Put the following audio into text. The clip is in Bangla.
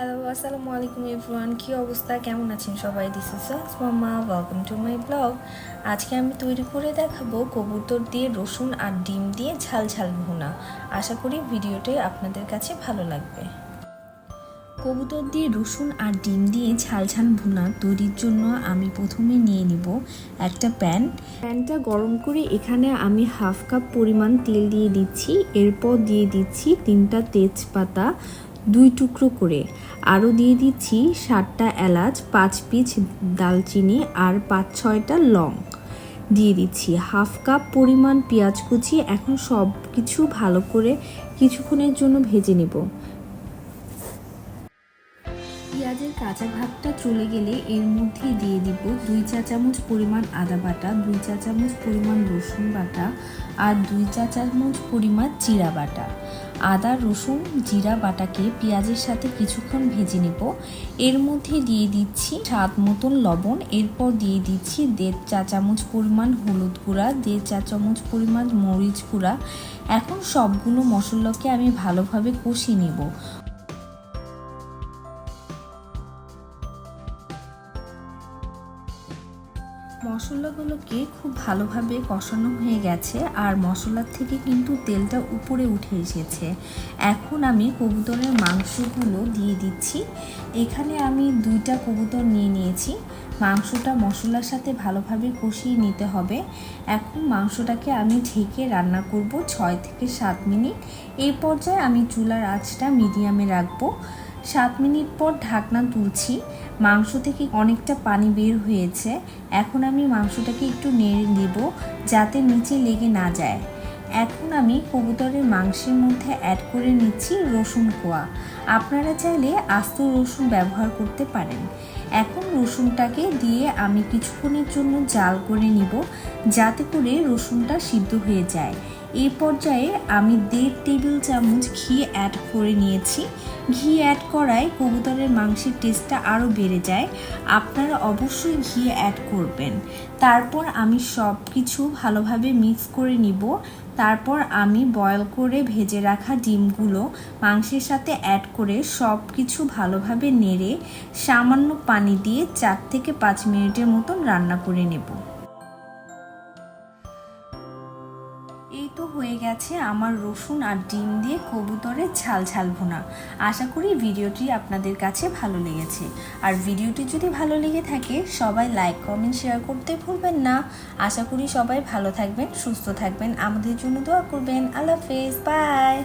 হ্যালো আসসালামু আলাইকুম এভরিওয়ান কী অবস্থা? কেমন আছেন সবাই? This is Mama welcome to my blog আজকে আমি তৈরি করে দেখাবো কবুতর দিয়ে রসুন আর ডিম দিয়ে ঝাল ঝাল ভুনা। আশা করি ভিডিওটি আপনাদের কাছে ভালো লাগবে। কবুতর দিয়ে রসুন আর ডিম দিয়ে ঝাল ঝাল ভুনা তৈরির জন্য আমি প্রথমে নিয়ে নিব একটা প্যান। প্যানটা গরম করে এখানে আমি হাফ কাপ পরিমাণ তেল দিয়ে দিচ্ছি। এরপর দিয়ে দিচ্ছি তিনটা তেজপাতা। দুই টুকরো করে। আরও দিয়ে দিচ্ছি সাতটা এলাচ, পাঁচ পিচ দালচিনি আর পাঁচ ছয়টা লং। দিয়ে দিচ্ছি হাফ কাপ পরিমাণ পেঁয়াজ কুচি। এখন সব কিছু ভালো করে কিছুক্ষণের জন্য ভেজে নেব। পেঁয়াজের কাঁচা ভাবটা চলে গেলে এর মধ্যে দিয়ে দিব দুই চা চামচ পরিমাণ আদা বাটা, দুই চা চামচ পরিমাণ রসুন বাটা আর দুই চা চামচ পরিমাণ জিরা বাটা। আদা, রসুন, জিরা বাটাকে পেঁয়াজের সাথে কিছুক্ষণ ভেজে নেব। এর মধ্যে দিয়ে দিচ্ছি স্বাদ মতন লবণ। এরপর দিয়ে দিচ্ছি দেড় চা চামচ পরিমাণ হলুদ গুঁড়া, দেড় চা চামচ পরিমাণ মরিচ গুঁড়া। এখন সবগুলো মশলাকে আমি ভালোভাবে কষিয়ে নেব। মশলাগুলোকে খুব ভালোভাবে কষানো হয়ে গেছে আর মশলার থেকে কিন্তু তেলটা উপরে উঠে এসেছে। এখন আমি কবুতরের মাংসগুলো দিয়ে দিচ্ছি। এখানে আমি দুইটা কবুতর নিয়ে নিয়েছি। মাংসটা মশলার সাথে ভালোভাবে কষিয়ে নিতে হবে। এখন মাংসটাকে আমি ঢেকে রান্না করব ছয় থেকে সাত মিনিট। এই পর্যায়ে আমি চুলার আঁচটা মিডিয়ামে রাখব। সাত মিনিট পর ঢাকনা তুলছি। মাংস থেকে অনেকটা পানি বের হয়েছে। এখন আমি মাংসটাকে একটু নেড়ে দেব যাতে নিচে লেগে না যায়। এখন আমি কবুতরের মাংসের মধ্যে অ্যাড করে নিচ্ছি রসুন কোয়া। আপনারা চাইলে আস্ত রসুন ব্যবহার করতে পারেন। এখন রসুনটাকে দিয়ে আমি কিছুক্ষণের জন্য জাল করে নিব যাতে করে রসুনটা সিদ্ধ হয়ে যায়। এই পর্যায়ে আমি দেড় টেবিল চামচ ঘি অ্যাড করে নিয়েছি। ঘি অ্যাড করায় কবুতরের মাংসের টেস্টটা আরও বেড়ে যায়। আপনারা অবশ্যই ঘি অ্যাড করবেন। তারপর আমি সব কিছু ভালোভাবে মিক্স করে নিব। তারপর আমি বয়ল করে ভেজে রাখা ডিমগুলো মাংসের সাথে অ্যাড করে সব কিছু ভালোভাবে নেড়ে সামান্য পানি দিয়ে চার থেকে পাঁচ মিনিটের মতন রান্না করে নেব। হয়ে গেছে আমার রসুন আর ডিম দিয়ে কবুতরের ঝাল ঝাল ভোনা। আশা করি ভিডিওটি আপনাদের কাছে ভালো লেগেছে। আর ভিডিওটি যদি ভালো লেগে থাকে, সবাই লাইক কমেন্ট শেয়ার করতে ভুলবেন না। আশা করি সবাই ভালো থাকবেন, সুস্থ থাকবেন। আমাদের জন্য দোয়া করবেন। আল্লাহ হাফেজ। বাই